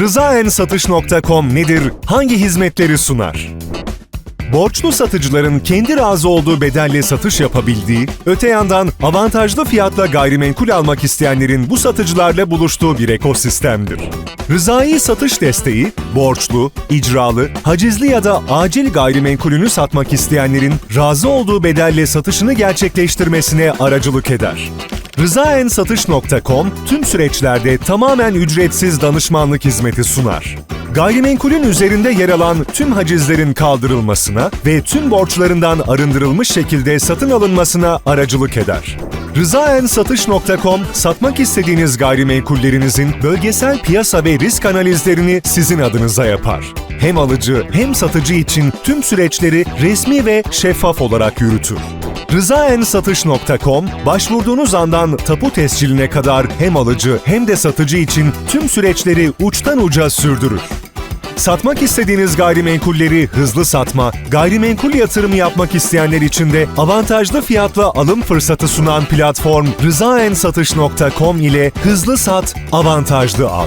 Rızaensatış.com nedir? Hangi hizmetleri sunar? Borçlu satıcıların kendi razı olduğu bedelle satış yapabildiği, öte yandan avantajlı fiyatla gayrimenkul almak isteyenlerin bu satıcılarla buluştuğu bir ekosistemdir. Rızai satış desteği, borçlu, icralı, hacizli ya da acil gayrimenkulünü satmak isteyenlerin razı olduğu bedelle satışını gerçekleştirmesine aracılık eder. Rızaensatış.com tüm süreçlerde tamamen ücretsiz danışmanlık hizmeti sunar. Gayrimenkulün üzerinde yer alan tüm hacizlerin kaldırılmasına ve tüm borçlarından arındırılmış şekilde satın alınmasına aracılık eder. Rızaensatış.com satmak istediğiniz gayrimenkullerinizin bölgesel piyasa ve risk analizlerini sizin adınıza yapar. Hem alıcı hem satıcı için tüm süreçleri resmi ve şeffaf olarak yürütür. Rızaensatış.com başvurduğunuz andan tapu tesciline kadar hem alıcı hem de satıcı için tüm süreçleri uçtan uca sürdürür. Satmak istediğiniz gayrimenkulleri hızlı satma, gayrimenkul yatırımı yapmak isteyenler için de avantajlı fiyatla alım fırsatı sunan platform rızaensatış.com ile hızlı sat, avantajlı al.